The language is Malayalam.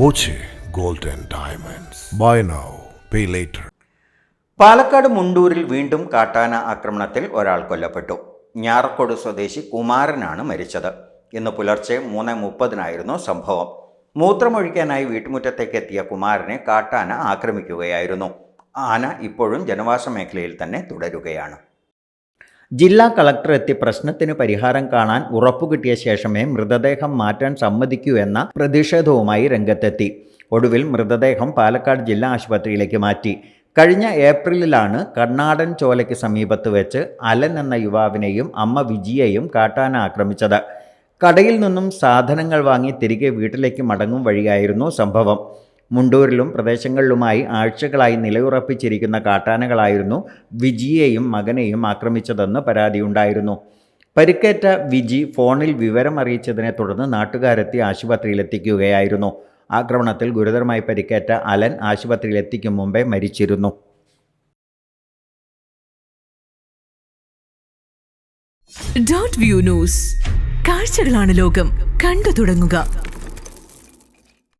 Boche gold and diamonds. Buy now pay later Palakkad മുണ്ടൂരിൽ വീണ്ടും കാട്ടാന ആക്രമണത്തിൽ ഒരാൾ കൊല്ലപ്പെട്ടു. ഞാറക്കോട് സ്വദേശി കുമാരനാണ് മരിച്ചത്. ഇന്ന് പുലർച്ചെ മൂന്ന് മുപ്പതിനായിരുന്നു സംഭവം. മൂത്രമൊഴിക്കാനായി വീട്ടുമുറ്റത്തേക്ക് എത്തിയ കുമാരനെ കാട്ടാന ആക്രമിക്കുകയായിരുന്നു. ആന ഇപ്പോഴും ജനവാസ മേഖലയിൽ തന്നെ തുടരുകയാണ്. ജില്ലാ കളക്ടർ എത്തി പ്രശ്നത്തിന് പരിഹാരം കാണാൻ ഉറപ്പുകിട്ടിയ ശേഷമേ മൃതദേഹം മാറ്റാൻ സമ്മതിക്കൂ എന്ന പ്രതിഷേധവുമായി രംഗത്തെത്തി. ഒടുവിൽ മൃതദേഹം പാലക്കാട് ജില്ലാ ആശുപത്രിയിലേക്ക് മാറ്റി. കഴിഞ്ഞ ഏപ്രിലിലാണ് കർണാടൻ ചോലയ്ക്ക് സമീപത്ത് വെച്ച് അലൻ എന്ന യുവാവിനെയും അമ്മ വിജിയെയും കാട്ടാന ആക്രമിച്ചത്. കടയിൽ നിന്നും സാധനങ്ങൾ വാങ്ങി തിരികെ വീട്ടിലേക്ക് മടങ്ങും വഴിയായിരുന്നു സംഭവം. മുണ്ടൂരിലും പ്രദേശങ്ങളിലുമായി ആഴ്ചകളായി നിലയുറപ്പിച്ചിരിക്കുന്ന കാട്ടാനകളായിരുന്നു വിജിയെയും മകനെയും ആക്രമിച്ചതെന്ന് പരാതിയുണ്ടായിരുന്നു. പരിക്കേറ്റ വിജി ഫോണിൽ വിവരം അറിയിച്ചതിനെ തുടർന്ന് നാട്ടുകാരെത്തി ആശുപത്രിയിലെത്തിക്കുകയായിരുന്നു. ആക്രമണത്തിൽ ഗുരുതരമായി പരിക്കേറ്റ അലൻ ആശുപത്രിയിലെത്തിക്കും മുമ്പേ മരിച്ചിരുന്നു. ഡോട്ട് വ്യൂ ന്യൂസ് കാഴ്ചകളാണ് ലോകം. കണ്ടു തുടങ്ങുക.